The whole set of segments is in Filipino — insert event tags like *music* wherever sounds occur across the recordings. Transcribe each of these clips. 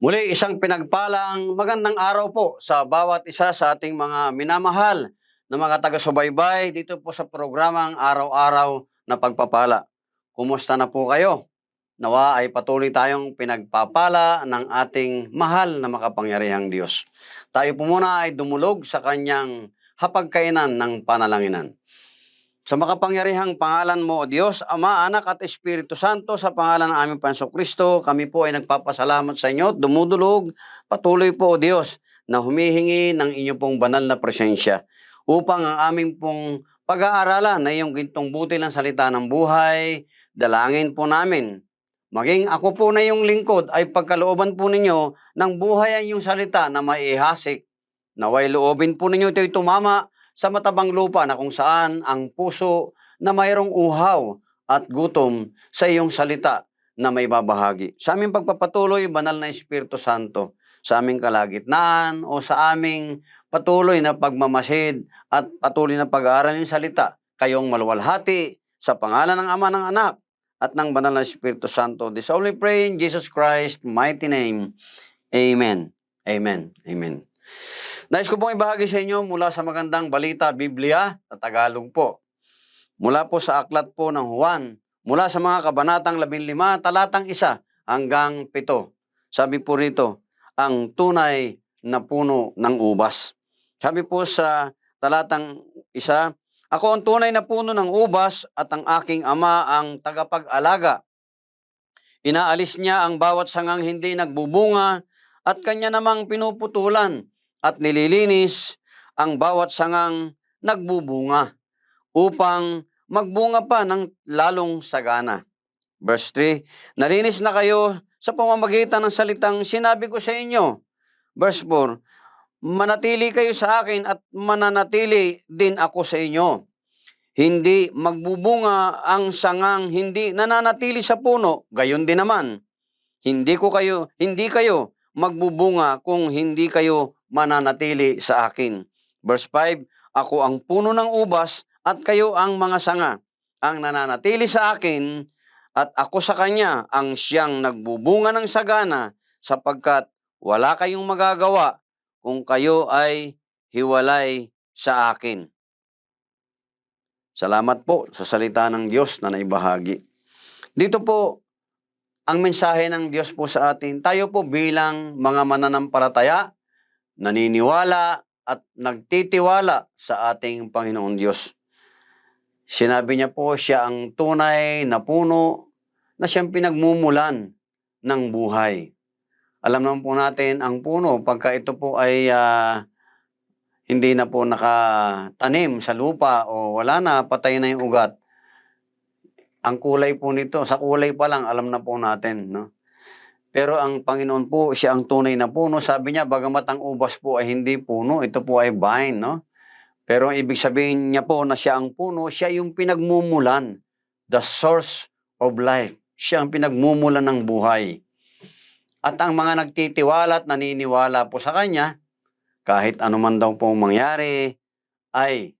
Muli, isang pinagpalang magandang araw po sa bawat isa sa ating mga minamahal na mga taga-subaybay dito po sa programang Araw-Araw na Pagpapala. Kumusta na po kayo? Nawa ay patuloy tayong pinagpapala ng ating mahal na makapangyarihang Diyos. Tayo po muna ay dumulog sa kanyang hapagkainan ng panalanginan. Sa makapangyarihang pangalan mo, O Diyos, Ama, Anak at Espiritu Santo, sa pangalan ng aming Panso Kristo, kami po ay nagpapasalamat sa inyo, dumudulog, patuloy po, O Diyos, na humihingi ng inyo pong banal na presensya upang ang aming pong pag-aaralan na iyong gintong buti ng salita ng buhay, dalangin po namin. Maging ako po na yung lingkod ay pagkalooban po ninyo ng buhay ang iyong salita na maihasik. Naway loobin po ninyo ito'y tumama sa matabang lupa na kung saan ang puso na mayroong uhaw at gutom sa iyong salita na may babahagi. Sa aming pagpapatuloy, banal na Espiritu Santo, sa aming kalagitnaan o sa aming patuloy na pagmamasid at patuloy na pag-aaral ng salita, kayong maluwalhati sa pangalan ng Ama ng Anak at ng Banal na Espiritu Santo. This only pray in Jesus Christ mighty name. Amen. Amen. Amen. Nais ko pong ibahagi sa inyo mula sa magandang balita Biblia sa Tagalog po. Mula po sa aklat po ng Juan, mula sa mga kabanatang 15, talatang 1 hanggang 7. Sabi po rito, ang tunay na puno ng ubas. Sabi po sa talatang 1, ako ang tunay na puno ng ubas at ang aking ama ang tagapag-alaga. Inaalis niya ang bawat sangang hindi nagbubunga at kanya namang pinuputulan at nililinis ang bawat sangang nagbubunga upang magbunga pa ng lalong sagana. Verse 3, Nalinis na kayo sa pamamagitan ng salitang sinabi ko sa inyo. Verse 4, Manatili kayo sa akin at mananatili din ako sa inyo. Hindi magbubunga ang sangang hindi nananatili sa puno, gayon din naman. Hindi ko kayo, hindi kayo magbubunga kung hindi kayo mananatili sa akin. Verse 5, Ako ang puno ng ubas at kayo ang mga sanga. Ang nananatili sa akin at ako sa kanya ang siyang nagbubunga ng sagana sapagkat wala kayong magagawa kung kayo ay hiwalay sa akin. Salamat po sa salita ng Diyos na naibahagi. Dito po, ang mensahe ng Diyos po sa atin, tayo po bilang mga mananampalataya, naniniwala at nagtitiwala sa ating Panginoong Diyos. Sinabi niya po siya ang tunay na puno na siyang pinagmumulan ng buhay. Alam naman po natin ang puno pagka ito po ay ah, hindi na po nakatanim sa lupa o wala na, patay na yung ugat. Ang kulay po nito, sa kulay pa lang alam na po natin, no? Pero ang Panginoon po, siya ang tunay na puno. Sabi niya, bagamat ang ubas po ay hindi puno, ito po ay vine, no? Pero ang ibig sabihin niya po na siya ang puno, siya yung pinagmumulan, the source of life. Siya ang pinagmumulan ng buhay. At ang mga nagtitiwala at naniniwala po sa Kanya, kahit ano man daw pong mangyari, ay,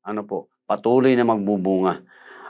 ano po, patuloy na magbubunga.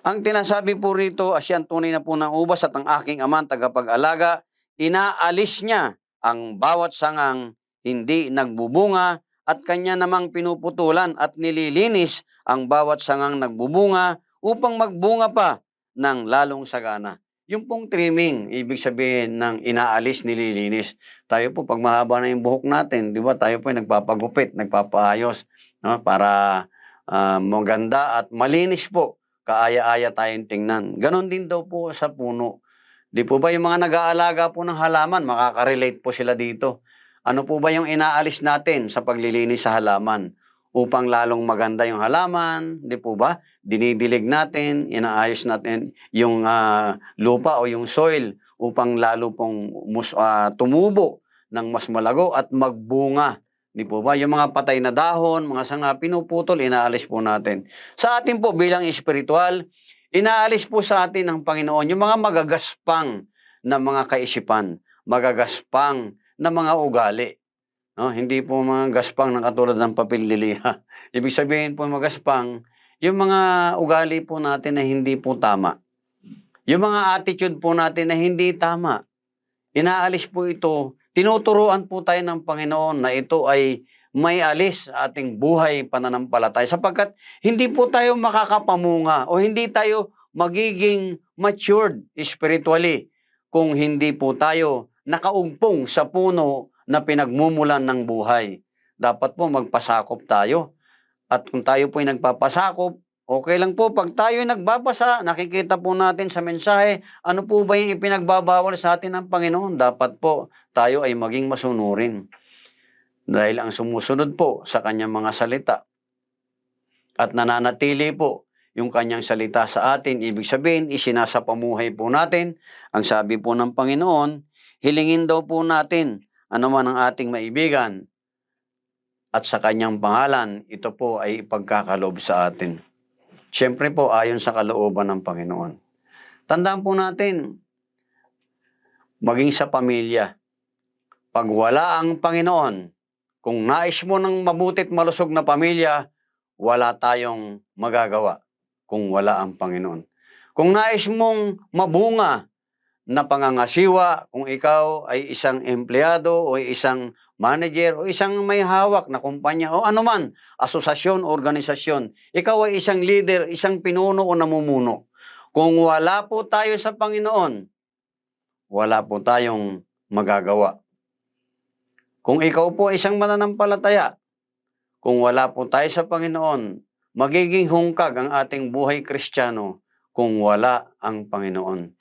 Ang tinasabi po rito, asyan tunay na po ng ubas at ang aking amang tagapag-alaga, inaalis niya ang bawat sangang hindi nagbubunga at kanya namang pinuputulan at nililinis ang bawat sangang nagbubunga upang magbunga pa ng lalong sagana. Yung pong trimming, ibig sabihin ng inaalis, nililinis. Tayo po, pag mahaba na yung buhok natin, di ba, tayo po ay nagpapagupit, nagpapaayos, no? para ah, maganda at malinis po. Kaaya-aya tayong tingnan. Ganon din daw po sa puno. Di po ba yung mga nag-aalaga po ng halaman, makaka-relate po sila dito. Ano po ba yung inaalis natin sa paglilinis sa halaman? Upang lalong maganda yung halaman, di po ba? Dinidilig natin, inaayos natin yung ah, lupa o yung soil upang lalo pong mus, ah, tumubo ng mas malago at magbunga. Di po ba? Yung mga patay na dahon, mga sanga, pinuputol, inaalis po natin. Sa atin po bilang espiritual, inaalis po sa atin ng Panginoon yung mga magagaspang na mga kaisipan, magagaspang na mga ugali. No, hindi po mga gaspang na katulad ng papel liliha. *laughs* Ibig sabihin po magaspang, yung mga ugali po natin na hindi po tama. Yung mga attitude po natin na hindi tama. Inaalis po ito. Tinuturuan po tayo ng Panginoon na ito ay may alis sa ating buhay pananampalataya sapagkat hindi po tayo makakapamunga o hindi tayo magiging matured spiritually kung hindi po tayo nakaugpong sa puno na pinagmumulan ng buhay. Dapat po magpasakop tayo. At kung tayo po ay nagpapasakop, okay lang po. Pag tayo ay nagbabasa, nakikita po natin sa mensahe, ano po ba yung ipinagbabawal sa atin ng Panginoon? Dapat po tayo ay maging masunurin. Dahil ang sumusunod po sa kanyang mga salita at nananatili po yung kanyang salita sa atin, ibig sabihin, isinasapamuhay po natin. Ang sabi po ng Panginoon, hilingin daw po natin ano man ang ating maibigan at sa kanyang pangalan, ito po ay ipagkakaloob sa atin. Siyempre po, ayon sa kalooban ng Panginoon. Tandaan po natin, maging sa pamilya, pag wala ang Panginoon, kung nais mo ng mabutit malusog na pamilya, wala tayong magagawa kung wala ang Panginoon. Kung nais mong mabunga na pangangasiwa, kung ikaw ay isang empleyado o isang manager o isang may hawak na kumpanya o anuman, asosasyon, organisasyon, ikaw ay isang leader, isang pinuno o namumuno. Kung wala po tayo sa Panginoon, wala po tayong magagawa. Kung ikaw po ay isang mananampalataya, kung wala po tayo sa Panginoon, magiging hungkag ang ating buhay kristyano kung wala ang Panginoon.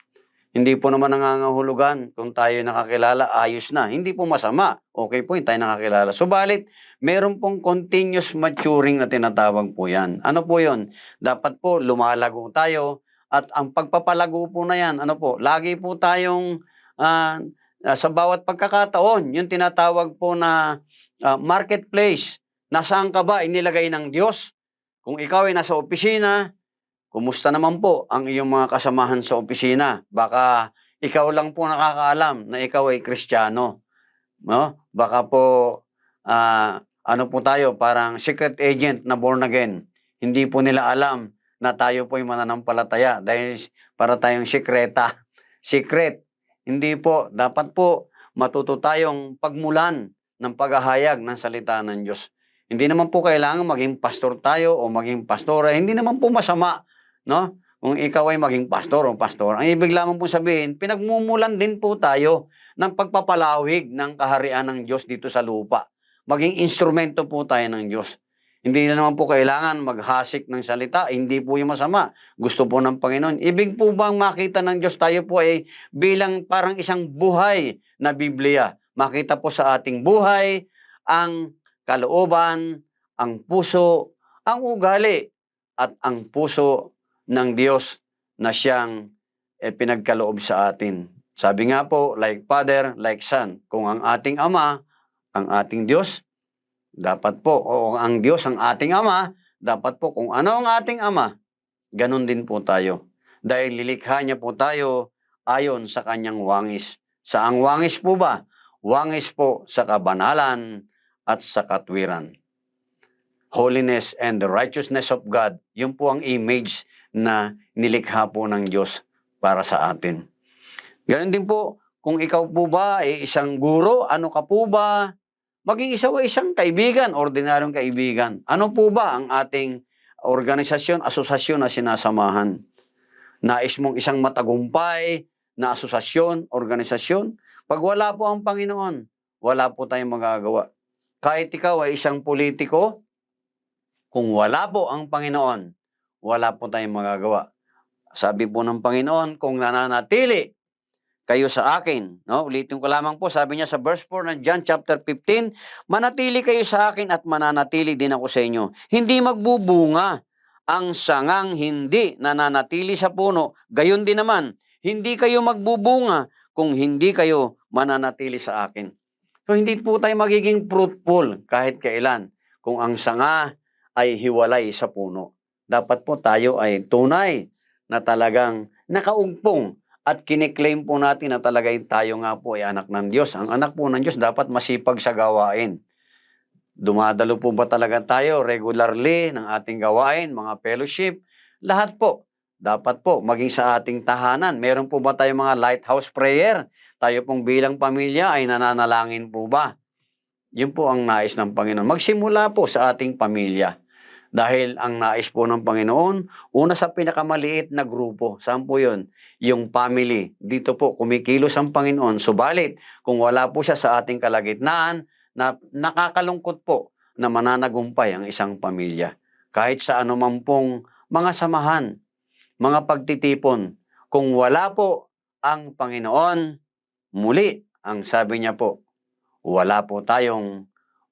Hindi po naman nangangahulugan kung tayo nakakilala, ayos na. Hindi po masama. Okay po yung tayo nakakilala. Subalit, meron pong continuous maturing na tinatawag po yan. Ano po yon? Dapat po lumalago tayo at ang pagpapalago po na yan, ano po, lagi po tayong ah, ah, sa bawat pagkakataon, yung tinatawag po na ah, marketplace, nasaan ka ba inilagay ng Diyos? Kung ikaw ay nasa opisina, Kumusta naman po ang iyong mga kasamahan sa opisina? Baka ikaw lang po nakakaalam na ikaw ay Kristiyano. No? Baka po ah, ano po tayo, parang secret agent na born again. Hindi po nila alam na tayo po ay mananampalataya dahil para tayong sikreta. *laughs* Secret. Hindi po. Dapat po matuto tayong pagmulan ng paghahayag ng salita ng Diyos. Hindi naman po kailangan maging pastor tayo o maging pastora. Hindi naman po masama no? Kung ikaw ay maging pastor o pastor, ang ibig lamang po sabihin, pinagmumulan din po tayo ng pagpapalawig ng kaharian ng Diyos dito sa lupa. Maging instrumento po tayo ng Diyos. Hindi na naman po kailangan maghasik ng salita, hindi po yung masama. Gusto po ng Panginoon. Ibig po bang makita ng Diyos tayo po ay bilang parang isang buhay na Biblia. Makita po sa ating buhay ang kalooban, ang puso, ang ugali, at ang puso ng Diyos na siyang eh, pinagkaloob sa atin. Sabi nga po, like Father, like Son. Kung ang ating Ama, ang ating Diyos, dapat po, o ang Diyos ang ating Ama, dapat po kung ano ang ating Ama, ganun din po tayo. Dahil lilikha niya po tayo ayon sa kanyang wangis. Sa ang wangis po ba? Wangis po sa kabanalan at sa katwiran. Holiness and the righteousness of God, yun po ang image na nilikha po ng Diyos para sa atin. Ganon din po, kung ikaw po ba ay isang guro, ano ka po ba? Maging isa o isang kaibigan, ordinaryong kaibigan. Ano po ba ang ating organisasyon, asosasyon na sinasamahan? Nais mong isang matagumpay na asosasyon, organisasyon? Pag wala po ang Panginoon, wala po tayong magagawa. Kahit ikaw ay isang politiko, kung wala po ang Panginoon, wala po tayong magagawa. Sabi po ng Panginoon, kung nananatili kayo sa akin, no? Ulitin ko lamang po, sabi niya sa verse 4 ng John chapter 15, manatili kayo sa akin at mananatili din ako sa inyo. Hindi magbubunga ang sangang hindi nananatili sa puno. Gayon din naman, hindi kayo magbubunga kung hindi kayo mananatili sa akin. So hindi po tayo magiging fruitful kahit kailan kung ang sanga ay hiwalay sa puno dapat po tayo ay tunay na talagang nakaugpong at kiniklaim po natin na talaga tayo nga po ay anak ng Diyos. Ang anak po ng Diyos dapat masipag sa gawain. Dumadalo po ba talaga tayo regularly ng ating gawain, mga fellowship? Lahat po. Dapat po, maging sa ating tahanan. Meron po ba tayong mga lighthouse prayer? Tayo pong bilang pamilya ay nananalangin po ba? Yun po ang nais ng Panginoon. Magsimula po sa ating pamilya. Dahil ang nais po ng Panginoon, una sa pinakamaliit na grupo. Saan po yun? Yung family. Dito po, kumikilos ang Panginoon. Subalit, kung wala po siya sa ating kalagitnaan, na nakakalungkot po na mananagumpay ang isang pamilya. Kahit sa anuman pong mga samahan, mga pagtitipon. Kung wala po ang Panginoon, muli, ang sabi niya po, wala po tayong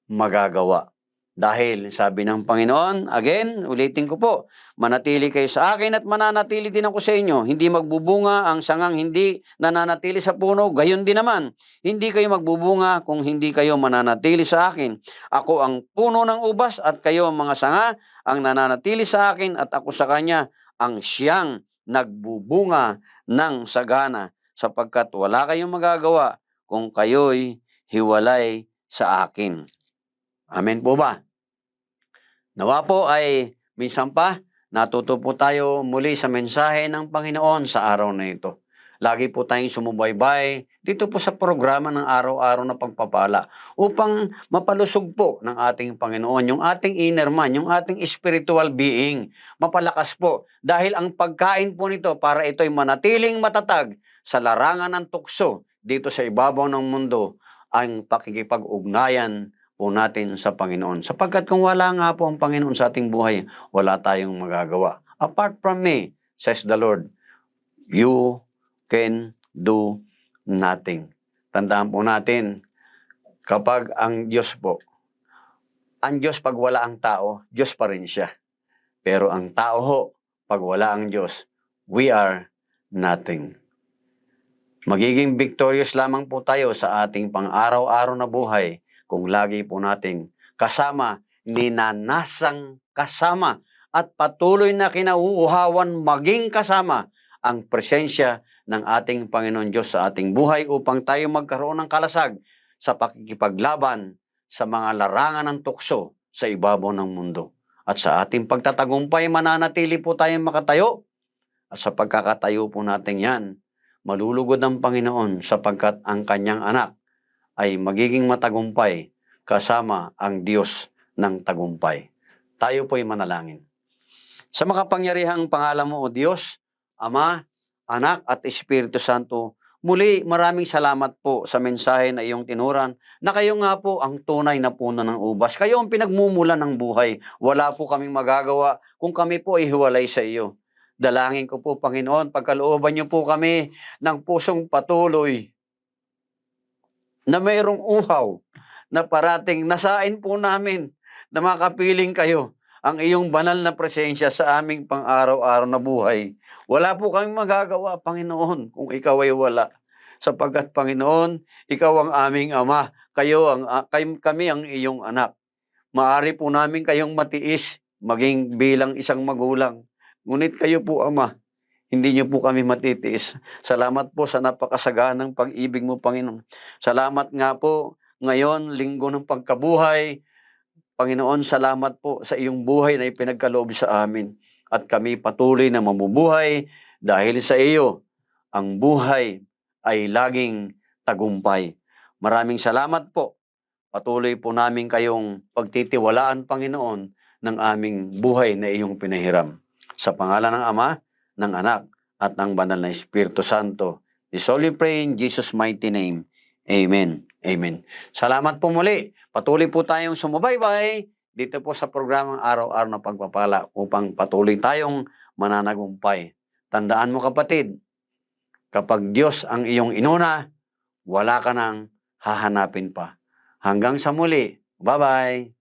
magagawa. Dahil sabi ng Panginoon, again, ulitin ko po, manatili kayo sa akin at mananatili din ako sa inyo. Hindi magbubunga ang sangang hindi nananatili sa puno, gayon din naman. Hindi kayo magbubunga kung hindi kayo mananatili sa akin. Ako ang puno ng ubas at kayo mga sanga ang nananatili sa akin at ako sa kanya ang siyang nagbubunga ng sagana sapagkat wala kayong magagawa kung kayo'y hiwalay sa akin. Amen po ba? Nawa po ay minsan pa natuto po tayo muli sa mensahe ng Panginoon sa araw na ito. Lagi po tayong sumubaybay dito po sa programa ng araw-araw na pagpapala upang mapalusog po ng ating Panginoon yung ating inner man, yung ating spiritual being. Mapalakas po dahil ang pagkain po nito para ito'y manatiling matatag sa larangan ng tukso dito sa ibabaw ng mundo ang pakikipag-ugnayan po natin sa Panginoon. Sapagkat kung wala nga po ang Panginoon sa ating buhay, wala tayong magagawa. Apart from me, says the Lord, you can do nothing. Tandaan po natin, kapag ang Diyos po, ang Diyos pag wala ang tao, Diyos pa rin siya. Pero ang tao ho, pag wala ang Diyos, we are nothing. Magiging victorious lamang po tayo sa ating pang-araw-araw na buhay kung lagi po nating kasama, ninanasang kasama at patuloy na kinauuhawan maging kasama ang presensya ng ating Panginoon Diyos sa ating buhay upang tayo magkaroon ng kalasag sa pakikipaglaban sa mga larangan ng tukso sa ibabaw ng mundo. At sa ating pagtatagumpay, mananatili po tayong makatayo. At sa pagkakatayo po natin yan, malulugod ang Panginoon sapagkat ang kanyang anak ay magiging matagumpay kasama ang Diyos ng tagumpay. Tayo po'y manalangin. Sa makapangyarihang pangalan mo, O Diyos, Ama, Anak at Espiritu Santo, muli maraming salamat po sa mensahe na iyong tinuran na kayo nga po ang tunay na puno ng ubas. Kayo ang pinagmumulan ng buhay. Wala po kaming magagawa kung kami po ay hiwalay sa iyo. Dalangin ko po, Panginoon, pagkalooban niyo po kami ng pusong patuloy na mayroong uhaw na parating nasain po namin na makapiling kayo ang iyong banal na presensya sa aming pang-araw-araw na buhay. Wala po kaming magagawa, Panginoon, kung ikaw ay wala. Sapagkat, Panginoon, ikaw ang aming ama, kayo ang, a- kay- kami ang iyong anak. Maari po namin kayong matiis, maging bilang isang magulang. Ngunit kayo po, Ama, hindi niyo po kami matitiis. Salamat po sa napakasaganang pag-ibig mo, Panginoon. Salamat nga po ngayon, linggo ng pagkabuhay. Panginoon, salamat po sa iyong buhay na ipinagkaloob sa amin. At kami patuloy na mamubuhay dahil sa iyo, ang buhay ay laging tagumpay. Maraming salamat po. Patuloy po namin kayong pagtitiwalaan, Panginoon, ng aming buhay na iyong pinahiram. Sa pangalan ng Ama, ng Anak, at ng Banal na Espiritu Santo. This we pray in Jesus' mighty name. Amen. Amen. Salamat po muli. Patuloy po tayong sumubaybay dito po sa programang Araw-Araw na Pagpapala upang patuloy tayong mananagumpay. Tandaan mo kapatid, kapag Diyos ang iyong inuna, wala ka nang hahanapin pa. Hanggang sa muli. Bye-bye.